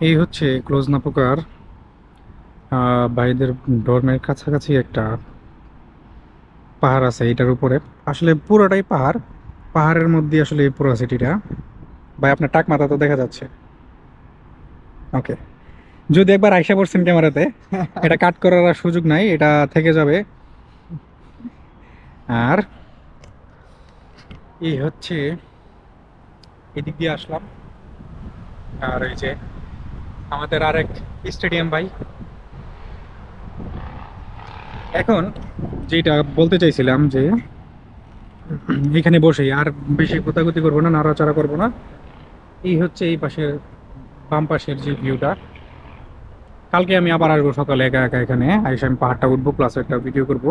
এই হচ্ছে ক্লোজ না পোকার ভাইদের ডরমের কাছাকাছি একটা পাহাড় আছে এটার উপরে। আসলে পুরোটাই পাহাড়, পাহাড়ের মধ্যে আসলে এই পুরো সিটিটা। ভাই, আপনার টাক মাথা তো দেখা যাচ্ছে। ওকে। যদি একবার আইসা পড়ছেন ক্যামেরাতে, এটা কাট করার আর সুযোগ নাই, এটা থেকে যাবে। আর এই হচ্ছে, এদিক দিয়ে আসলাম। আর এই যে আমাদের আরেক স্টেডিয়াম ভাই। এখন যেটা বলতে চাইছিলাম যে, এখানে বসেই আর বেশি গোতাগুতি করব না, নাড়াচাড়া করব না। এই হচ্ছে এই পাশের, বাম পাশের যে ভিউটা কালকে আমি আবার আসব সকালে একা একা এখানে। আইসা আমি পাহাড়টা উঠবো প্লাস একটা ভিডিও করব।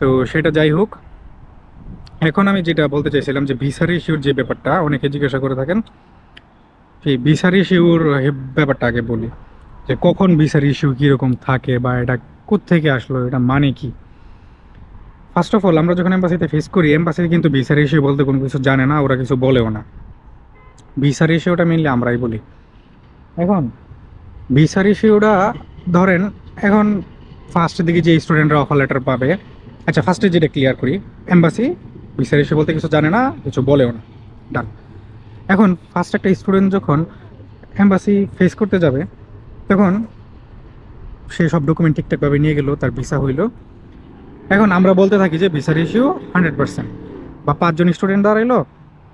তো সেটা যাই হোক। এখন আমি যেটা বলতে চাইছিলাম যে ভিসার ইস্যুর যে ব্যাপারটা, অনেকে জিজ্ঞাসা করে থাকেন। সেই ভিসার ইস্যুর ব্যাপারটা আগে বলি, যে কখন ভিসার ইস্যু কীরকম থাকে বা এটা থেকে আসলো, এটা মানে কি? ফার্স্ট অফ অল আমরা যখন এম্বাসিতে ফেস করি এম্বাসি কিন্তু ভিসার ইস্যু বলতে কোনো কিছু জানে না, ওরা কিছু বলেও না। ভিসার ইস্যুটা মেনলি আমরাই বলি। এখন ভিসার ইস্যুটা ধরেন, এখন ফার্স্টের দিকে যে স্টুডেন্টরা অফার লেটার পাবে আচ্ছা ফার্স্টে যেটা ক্লিয়ার করি এম্বাসি ভিসার ইস্যু বলতে কিছু জানে না, কিছু বলেও না। ডান এখন ফার্স্ট একটা স্টুডেন্ট যখন অ্যাম্বাসি ফেস করতে যাবে, তখন সে সব ডকুমেন্ট ঠিকঠাকভাবে নিয়ে গেল, তার ভিসা হইল। এখন আমরা বলতে থাকি যে ভিসার ইস্যু হান্ড্রেড পার্সেন্ট বা পাঁচজন স্টুডেন্ট দাঁড়াইলো,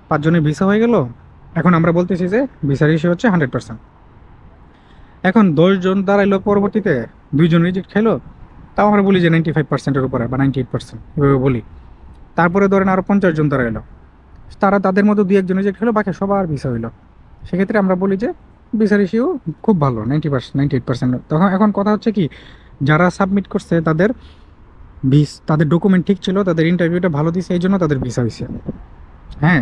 পাঁচজনের ভিসা হয়ে গেল। এখন আমরা বলতেছি যে ভিসার ইস্যু হচ্ছে হান্ড্রেড পার্সেন্ট এখন দশজন দাঁড়াইলো পরবর্তীতে, দুইজন রিজেক্ট খেলো, তাও আমরা বলি যে নাইনটি ফাইভ পার্সেন্টের উপরে বা নাইনটি এইট পার্সেন্ট এভাবে বলি। তারপরে ধরেন আরও পঞ্চাশ জন দাঁড়াইলো। তারা তাদের মধ্যে দু একজন রিজেক্ট হলো বাকি সবার ভিসা হইল। সেক্ষেত্রে আমরা বলি যে ভিসার ইস্যু খুব ভালো ninety percent ninety eight percent তখন এখন কথা হচ্ছে কি, যারা সাবমিট করছে তাদের ভিস তাদের ডকুমেন্ট ঠিক ছিল, তাদের ইন্টারভিউটা ভালো দিছে এই জন্য তাদের ভিসা হয়েছে হ্যাঁ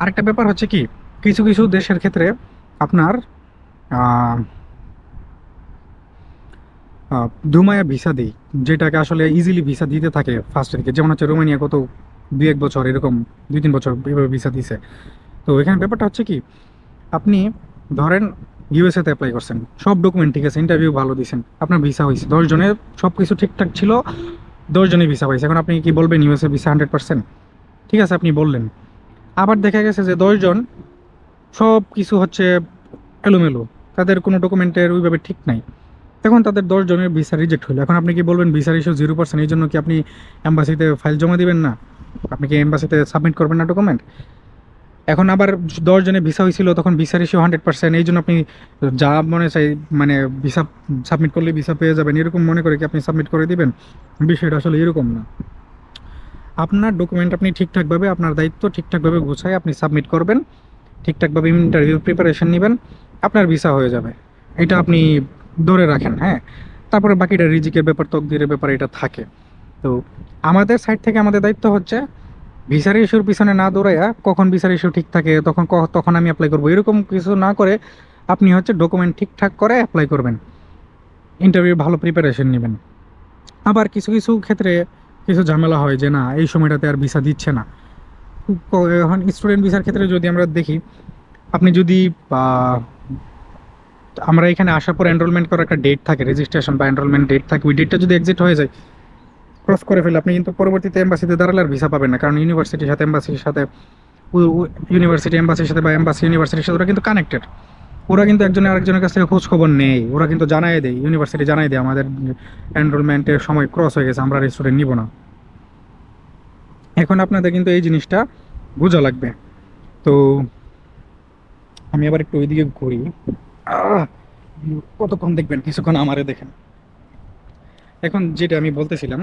আরেকটা ব্যাপার হচ্ছে কি, কিছু কিছু দেশের ক্ষেত্রে আপনার দুমায়া ভিসা দিই, যেটাকে আসলে ইজিলি ভিসা দিতে থাকে ফার্স্টের দিকে যেমন হচ্ছে রোমানিয়া কত দুই এক বছর, এরকম দুই তিন বছর এভাবে ভিসা দিছে। তো এখানে ব্যাপারটা হচ্ছে কি, আপনি ধরেন ইউএসএতে অ্যাপ্লাই করছেন, সব ডকুমেন্ট ঠিক আছে ইন্টারভিউ ভালো দিয়েছেন আপনার ভিসা হয়েছে দশ জনের সব কিছু ঠিকঠাক ছিল, দশ জনের ভিসা পাইছে। এখন আপনি কি বলবেন ইউএসএ ভিসা হান্ড্রেড পার্সেন্ট ঠিক আছে, আপনি বললেন। আবার দেখা গেছে যে দশজন সব কিছু হচ্ছে এলোমেলো, তাদের কোনো ডকুমেন্টের ওইভাবে ঠিক নাই। তখন তাদের দশ জনের ভিসা রিজেক্ট হলো। এখন আপনি কি বলবেন ভিসা ইস্যু জিরো পার্সেন্ট এই জন্য কি আপনি এম্বাসিতে ফাইল জমা দিবেন না? আপনি কি এম্বাসিতে সাবমিট করবেন না ডকুমেন্ট এখন আবার দশ জনের ভিসা হয়েছিল, তখন ভিসা ইস্যু হান্ড্রেড পার্সেন্ট এই জন্য আপনি যা মনে চাই মানে ভিসা সাবমিট করলে ভিসা পেয়ে যাবেন, এরকম মনে করে কি আপনি সাবমিট করে দিবেন? বিষয়টা আসলে এরকম না। আপনার ডকুমেন্ট আপনি ঠিকঠাকভাবে, আপনার দায়িত্ব ঠিকঠাকভাবে গোছায় আপনি সাবমিট করবেন, ঠিকঠাকভাবে ইন্টারভিউ প্রিপারেশন নেবেন, আপনার ভিসা হয়ে যাবে। এটা আপনি ধরে রাখেন হ্যাঁ? তারপরে বাকিটা রিজিকের ব্যাপার, তকদিরের ব্যাপার, এটা থাকে। তো আমাদের সাইড থেকে আমাদের দায়িত্ব হচ্ছে ভিসার ইস্যুর পিছনে না দৌড়াইয়া কখন ভিসার ইস্যু ঠিক থাকে, তখন তখন আমি অ্যাপ্লাই করব। এরকম কিছু না করে আপনি হচ্ছে ডকুমেন্ট ঠিকঠাক করে অ্যাপ্লাই করবেন। ইন্টারভিউ ভালো প্রিপারেশন নেবেন। আবার কিছু কিছু ক্ষেত্রে কিছু ঝামেলা হয় যে না, এই সময়টাতে আর ভিসা দিচ্ছে না। এখন স্টুডেন্ট ভিসার ক্ষেত্রে যদি আমরা দেখি, আপনি যদি আমরা এখানে আসার পর এনরোলমেন্ট করার একটা ডেট থাকে রেজিস্ট্রেশন বা এনরোলমেন্ট ডেট থাকে। ওই ডেটটা যদি এক্সিট হয়ে যায় ক্রস করে ফেলে, আপনি কিন্তু পরবর্তীতে এম্বাসিতে দাঁড়ালে আর ভিসা পাবেন না। কারণ ইউনিভার্সিটির সাথে এম্বাসির সাথে ইউনিভার্সিটি এম্বাসির সাথে বা এম্বাসি ইউনিভার্সিটির সাথে ওরা কিন্তু কানেক্টেড ওরা কিন্তু একজন আরেকজনের কাছ থেকে খোঁজ খবর নেই ওরা কিন্তু জানাই দেয় ইউনিভার্সিটি জানাই দেয়, আমাদের এনরোলমেন্টের সময় ক্রস হয়ে গেছে, আমরা স্টুডেন্ট নিব না। এখন আপনাদের কিন্তু এই জিনিসটা বোঝা লাগবে। তো, আমি আবার একটু ওইদিকে ঘুরি। কতক্ষণ দেখবেন? কিছুক্ষণ আমারে দেখেন। এখন যেটা আমি বলতেছিলাম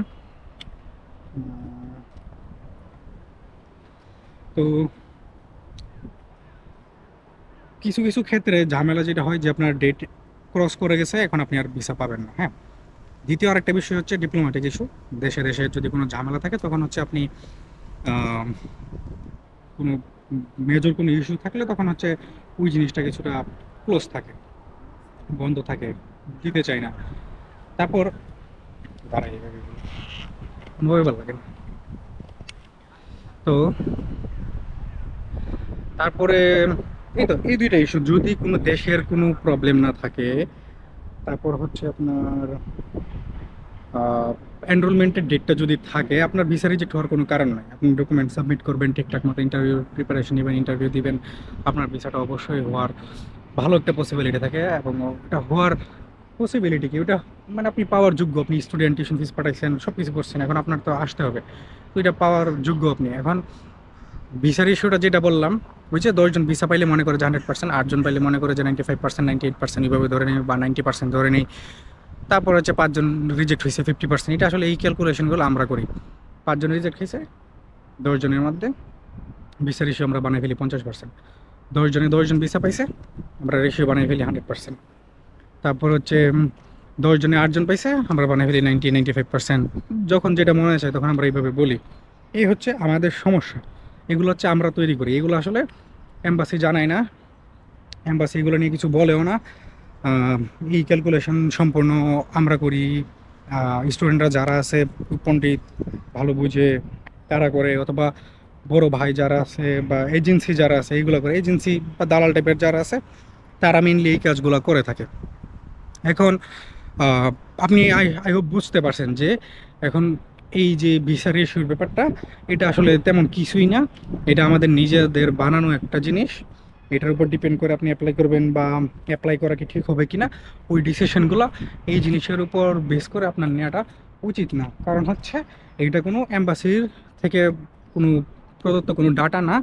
তো কিছু কিছু ক্ষেত্রে ঝামেলা যেটা হয় যে আপনার ডেট ক্রস করে গেছে, এখন আপনি আর ভিসা পাবেন না হ্যাঁ? দ্বিতীয় আরেকটা বিষয় হচ্ছে ডিপ্লোম্যাটিক ইস্যু দেশে দেশে যদি কোনো ঝামেলা থাকে, তখন হচ্ছে আপনি কোনো মেজর কোনো ইস্যু থাকলে তখন হচ্ছে ওই জিনিসটা কিছুটা ক্লোজ থাকে, বন্ধ থাকে, দিতে চাই না। তারপর লাগে তো তারপরে এই তো, এই দুইটা ইস্যু যদি কোনো দেশের কোনো প্রবলেম না থাকে, তারপর হচ্ছে আপনার এনরোলমেন্টের ডেটটা যদি থাকে, আপনার ভিসা রিজেক্ট হওয়ার কোনো কারণ নাই। আপনি ডকুমেন্ট সাবমিট করবেন, ঠিকঠাক মতো ইন্টারভিউ প্রিপারেশন নেবেন ইন্টারভিউ দিবেন, আপনার ভিসাটা অবশ্যই হওয়ার। ভালো একটা পসিবিলিটি থাকে এবং ওটা হওয়ার পসিবিলিটি কি? ওটা মানে আপনি পাওয়ার যোগ্য, আপনি স্টুডেন্ট টিউশন ফিস পাঠাইছেন সব কিছু করছেন, এখন আপনার তো আসতে হবে। তো এটা পাওয়ার যোগ্য আপনি। এখন ভিসার ইস্যুটা যেটা বললাম, ওই যে দশজন ভিসা পাইলে মনে করে যে হান্ড্রেড পার্সেন্ট আটজন পাইলে মনে করে যে ninety five percent ninety eight percent এইভাবে ধরে নেই বা নাইনটি পার্সেন্ট ধরে নেই। তারপর হচ্ছে পাঁচজন রিজেক্ট হয়েছে ফিফটি পার্সেন্ট এটা আসলে এই ক্যালকুলেশনগুলো আমরা করি। পাঁচজন রিজেক্ট হয়েছে, দশজনের মধ্যে ভিসার ইস্যু আমরা বানাই ফেলি পঞ্চাশ পার্সেন্ট দশজনে দশজন ভিসা পাইছে, আমরা রেশিও বানাই ফেলি হান্ড্রেড পার্সেন্ট। তারপর হচ্ছে দশজনে আটজন পাইছে, আমরা বানাই ফেলি নাইনটি নাইনটি ফাইভ পার্সেন্ট। যখন যেটা মনে হয় তখন আমরা এইভাবে বলি। এই হচ্ছে আমাদের সমস্যা। এগুলো হচ্ছে আমরা তৈরি করি। এগুলো আসলে এম্বাসি জানায় না। এম্বাসি এগুলো নিয়ে কিছু বলেও না। এই ক্যালকুলেশন সম্পূর্ণ আমরা করি। স্টুডেন্টরা যারা আছে, পণ্ডিত, ভালো বুঝে, তারা করে, অথবা বড় ভাই যারা আছে বা এজেন্সি যারা আছে, এইগুলো করে এজেন্সি বা দালাল টাইপের যারা আছে, তারা মেনলি এই কাজগুলো করে থাকে। এখন আপনি আই আই হোপ বুঝতে পারছেন যে এখন এই যে ভিসার ইস্যুর ব্যাপারটা, এটা আসলে তেমন কিছুই না। এটা আমাদের নিজেদের বানানো একটা জিনিস। এটার উপর ডিপেন্ড করে আপনি অ্যাপ্লাই করবেন বা অ্যাপ্লাই করা কি ঠিক হবে কিনা ওই ডিসিশনগুলো এই জিনিসের উপর বেস করে আপনার নেওয়াটা উচিত না। কারণ হচ্ছে এটা কোনো অ্যাম্বাসির থেকে কোনো প্রদত্ত কোনো ডাটা না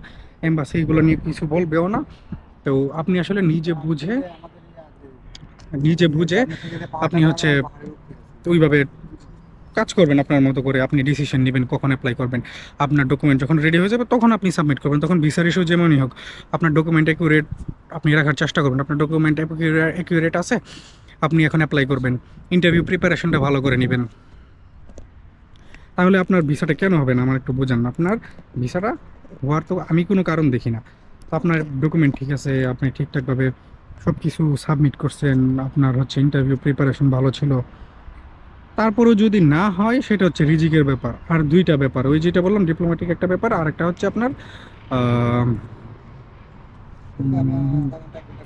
এম্বাসি এগুলো নিয়ে কিছু বলবেও না। তো আপনি আসলে নিজে বুঝে নিজে বুঝে আপনি হচ্ছে ওইভাবে কাজ করবেন আপনার মতো করে, আপনি ডিসিশন নেবেন কখন অ্যাপ্লাই করবেন। আপনার ডকুমেন্ট যখন রেডি হয়ে যাবে তখন আপনি সাবমিট করবেন, তখন ভিসার ইস্যু যেমনই হোক, আপনার ডকুমেন্ট অ্যাকুরেট আপনি রাখার চেষ্টা করবেন। আপনার ডকুমেন্ট অ্যাকুরেট আছে, আপনি এখন অ্যাপ্লাই করবেন। ইন্টারভিউ প্রিপারেশনটা ভালো করে নেবেন। তাহলে আপনার ভিসাটা কেন হবে না? আমার একটু বোঝান। আপনার ভিসাটা হওয়ার তো আমি কোনো কারণ দেখি না। তো আপনার ডকুমেন্ট ঠিক আছে, আপনি ঠিকঠাকভাবে সব কিছু সাবমিট করছেন, আপনার হচ্ছে ইন্টারভিউ প্রিপারেশন ভালো ছিল। তারপরেও যদি না হয়, সেটা হচ্ছে রিজিকের ব্যাপার। আর দুইটা ব্যাপার। ওই যেটা বললাম ডিপ্লোম্যাটিক একটা ব্যাপার আর একটা হচ্ছে আপনার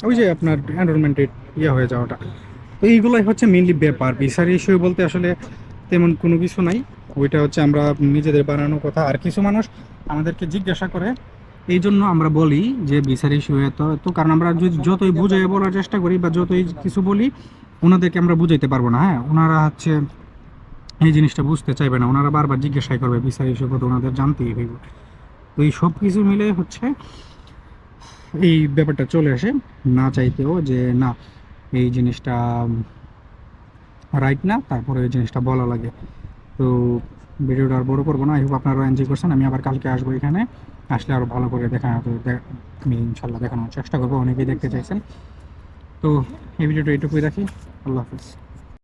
ওই যে আপনার এনরোলমেন্টের ইয়ে হয়ে যাওয়াটা। তো এইগুলোই হচ্ছে মেনলি ব্যাপার। ভিসার ইস্যু বলতে আসলে তেমন কোনো কিছু নাই। ওইটা হচ্ছে আমরা নিজেদের বানানো কথা। আর কিছু মানুষ আমাদেরকে জিজ্ঞাসা করে, এই জন্য আমরা বলি যে ভিসার ইস্যু এত তো কারণ আমরা যদি যতই বুঝাই বলার চেষ্টা করি বা যতই কিছু বলি, ওনাদেরকে আমরা বুঝাইতে পারব না হ্যাঁ? ওনারা হচ্ছে এই জিনিসটা বুঝতে চাইবে না। ওনারা বারবার জিজ্ঞাসাই করবে ভিসার ইস্যু কথা ওনাদের জানতেই হইব। তো এই সব কিছু মিলে হচ্ছে এই ব্যাপারটা চলে আসে। না চাইতেও যে না, এই জিনিসটা রাইট না, তারপরে এই জিনিসটা বলা লাগে। তো ভিডিওটা আর বড় করব না। আই হোপ আপনারা এনজয় করছেন। আমি আবার কালকে আসব এখানে। আসলে আরও ভালো করে দেখা আমি ইনশাল্লাহ দেখানোর চেষ্টা করব। অনেকেই দেখতে চাইছেন। তো এই ভিডিওটা এইটুকুই রাখি। আল্লাহ হাফিজ।